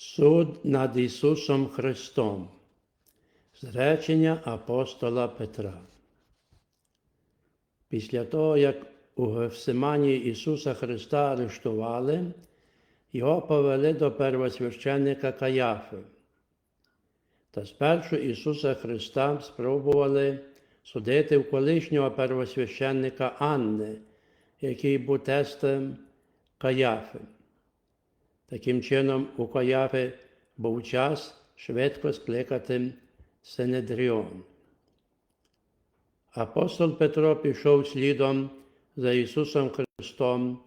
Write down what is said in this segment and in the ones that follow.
Суд над Ісусом Христом. Зречення апостола Петра. Після того, як у Гефсимані Ісуса Христа арештували, його повели до первосвященника Каяфи. Та спершу Ісуса Христа спробували судити в колишнього первосвященника Анни, який був тестем Каяфи. Таким чином, у Каяфи був час швидко скликати Синедріон. Апостол Петро пішов слідом за Ісусом Христом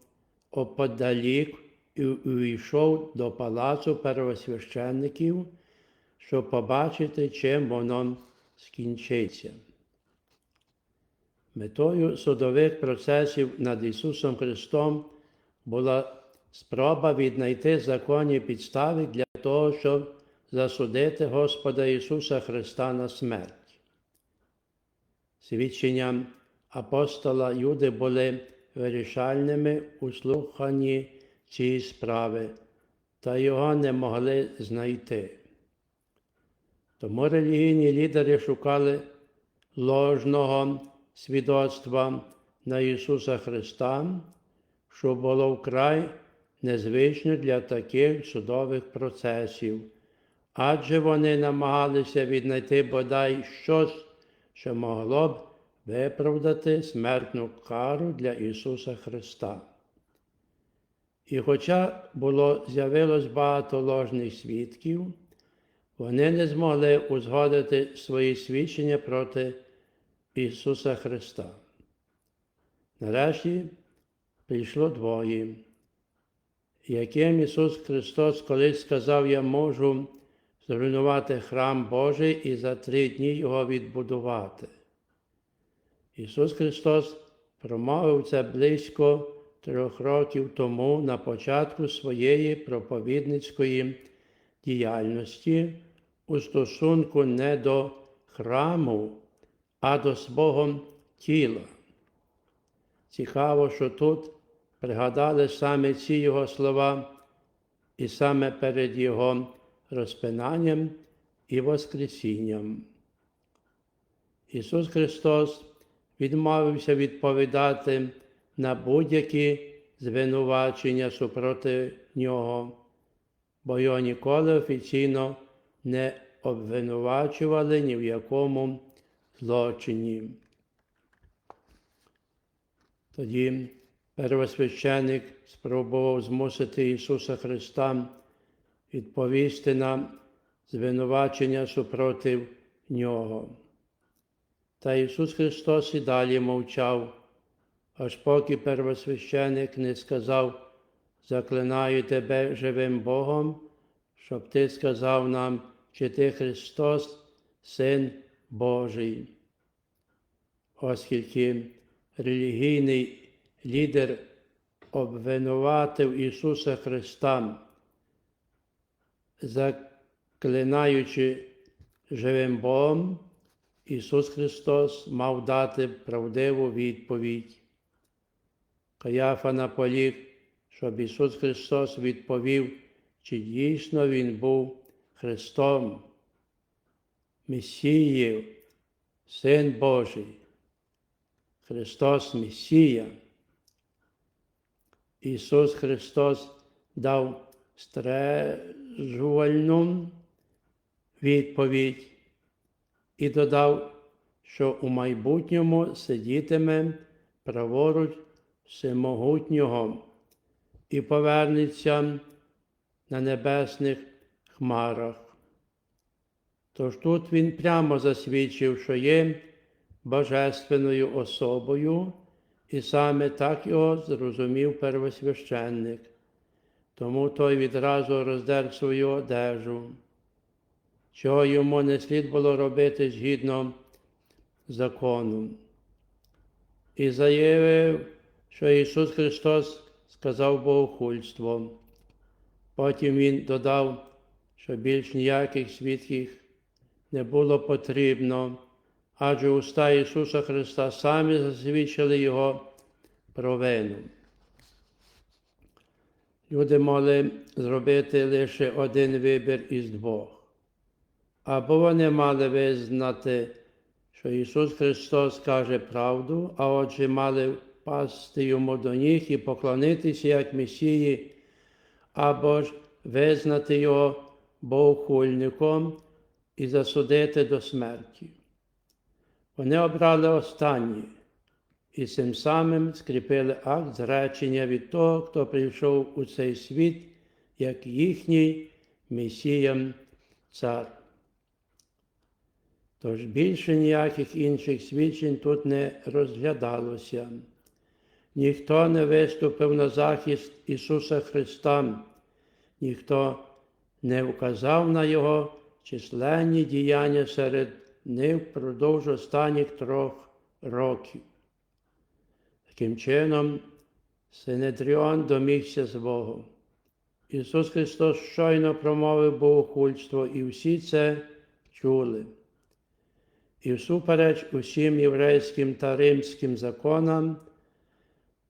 оподалік і увійшов до палацу первосвященників, щоб побачити, чим воно скінчиться. Метою судових процесів над Ісусом Христом була спроба віднайти законні підстави для того, щоб засудити Господа Ісуса Христа на смерть. Свідченням апостола Юди були вирішальними у слуханні цієї справи, та його не могли знайти. Тому релігійні лідери шукали ложного свідоцтва на Ісуса Христа, що було вкрай незвично для таких судових процесів, адже вони намагалися віднайти бодай щось, що могло б виправдати смертну кару для Ісуса Христа. І хоча було з'явилось багато ложних свідків, вони не змогли узгодити свої свідчення проти Ісуса Христа. Нарешті прийшло двоє, яким Ісус Христос колись сказав, я можу зруйнувати храм Божий і за три дні його відбудувати. Ісус Христос промовив це близько трьох років тому на початку своєї проповідницької діяльності у стосунку не до храму, а до свого тіла. Цікаво, що тут пригадали саме ці його слова, і саме перед Його розпинанням і Воскресінням. Ісус Христос відмовився відповідати на будь-які звинувачення супроти Нього, бо його ніколи офіційно не обвинувачували ні в якому злочині. Тоді первосвященик спробував змусити Ісуса Христа відповісти на звинувачення супротив Нього. Та Ісус Христос і далі мовчав, аж поки первосвященик не сказав, заклинаю тебе живим Богом, щоб Ти сказав нам, чи ти Христос, Син Божий. Оскільки релігійний лідер обвинуватив Ісуса Христа, заклинаючи живим Богом, Ісус Христос мав дати правдиву відповідь. Каяфа наполіг, щоб Ісус Христос відповів, чи дійсно Він був Христом, Месією, Син Божий, Христос Месія. Ісус Христос дав стражувальну відповідь і додав, що у майбутньому сидітиме праворуч всемогутнього і повернеться на небесних хмарах. Тож тут він прямо засвідчив, що є божественною особою, і саме так його зрозумів первосвященник. Тому той відразу роздер свою одежу, чого йому не слід було робити згідно закону. І заявив, що Ісус Христос сказав богохульство. Потім Він додав, що більш ніяких свідків не було потрібно, адже уста Ісуса Христа самі засвідчили Його провину. люди могли зробити лише один вибір із двох. Або вони мали визнати, що Ісус Христос каже правду, а отже мали впасти йому до ніг і поклонитися як Месії, або ж визнати Його богохульником і засудити до смерті. Вони обрали останнє і цим самим скріпили акт зречення від того, хто прийшов у цей світ, як їхній Месіям цар. Тож більше ніяких інших свідчень тут не розглядалося. Ніхто не виступив на захист Ісуса Христа, ніхто не вказав на Його численні діяння серед них впродовж останніх трьох років. Таким чином, Синедріон домігся свого. Ісус Христос щойно промовив богохульство, і всі це чули. І всупереч усім єврейським та римським законам,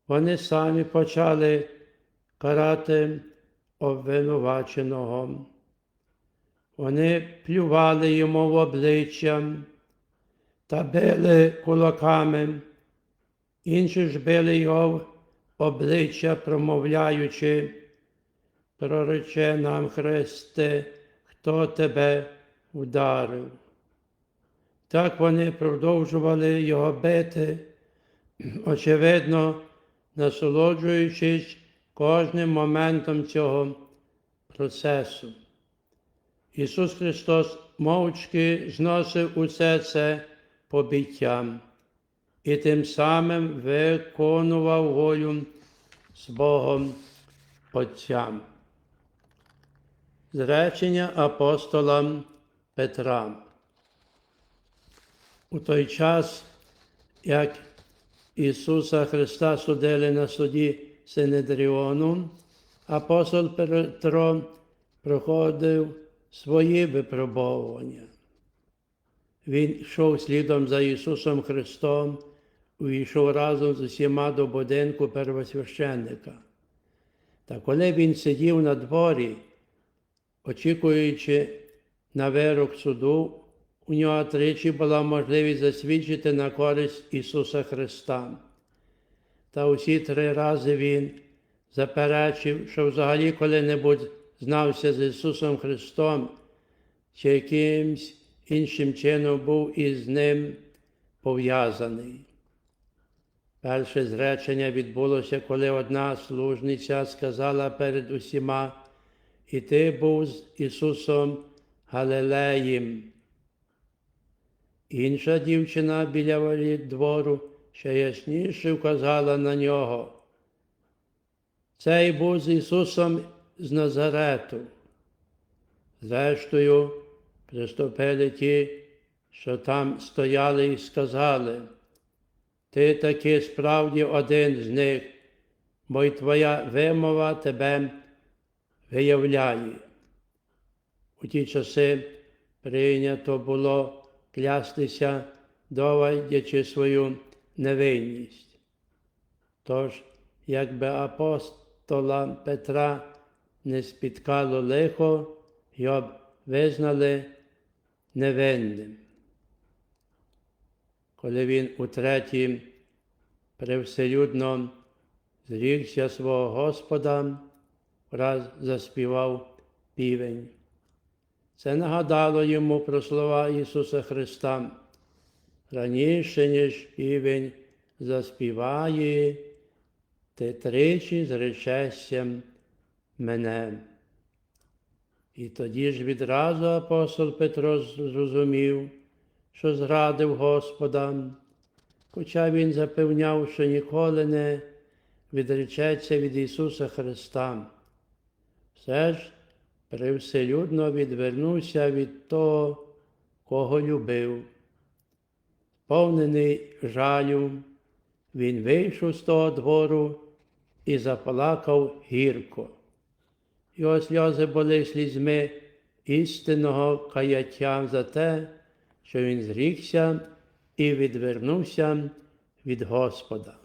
вони самі почали карати обвинуваченого. Вони плювали йому в обличчя та били кулаками, інші ж били його в обличчя, промовляючи, прорече нам Христе, хто тебе ударив. Так вони продовжували його бити, очевидно, насолоджуючись кожним моментом цього процесу. Ісус Христос мовчки зносив усе це побиття і тим самим виконував волю з Богом Отцям. Зречення апостола Петра. У той час, як Ісуса Христа судили на суді Синедріону, апостол Петро проходив свої випробовування. Він йшов слідом за Ісусом Христом, увійшов разом з усіма до будинку первосвященника. Та коли він сидів на дворі, очікуючи на вирок суду, у нього тричі була можливість засвідчити на користь Ісуса Христа. Та усі три рази Він заперечив, що взагалі коли-небудь знався з Ісусом Христом, чи якимсь іншим чином був із Ним пов'язаний. Перше зречення відбулося, коли одна служниця сказала перед усіма, і ти був з Ісусом Галилеєм. Інша дівчина біля воріт двору ще ясніше вказала на нього. Цей був з Ісусом з Назарету. Зрештою, приступили ті, що там стояли і сказали, ти таки справді один з них, бо й твоя вимова тебе виявляє. У ті часи прийнято було клястися, доводячи свою невинність. Тож, якби апостола Петра не спіткало лихо, його б визнали невинним. Коли він утретє привселюдно зрікся свого Господа, раз заспівав півень. Це нагадало йому про слова Ісуса Христа. Раніше, ніж півень заспіває, ти тричі зречешся мене. І тоді ж відразу апостол Петро зрозумів, що зрадив Господа, хоча він запевняв, що ніколи не відречеться від Ісуса Христа. Все ж привселюдно відвернувся від того, кого любив. Сповнений жалю, він вийшов з того двору і заплакав гірко. Його сльози були слізьми істинного каяття за те, що він зрікся і відвернувся від Господа.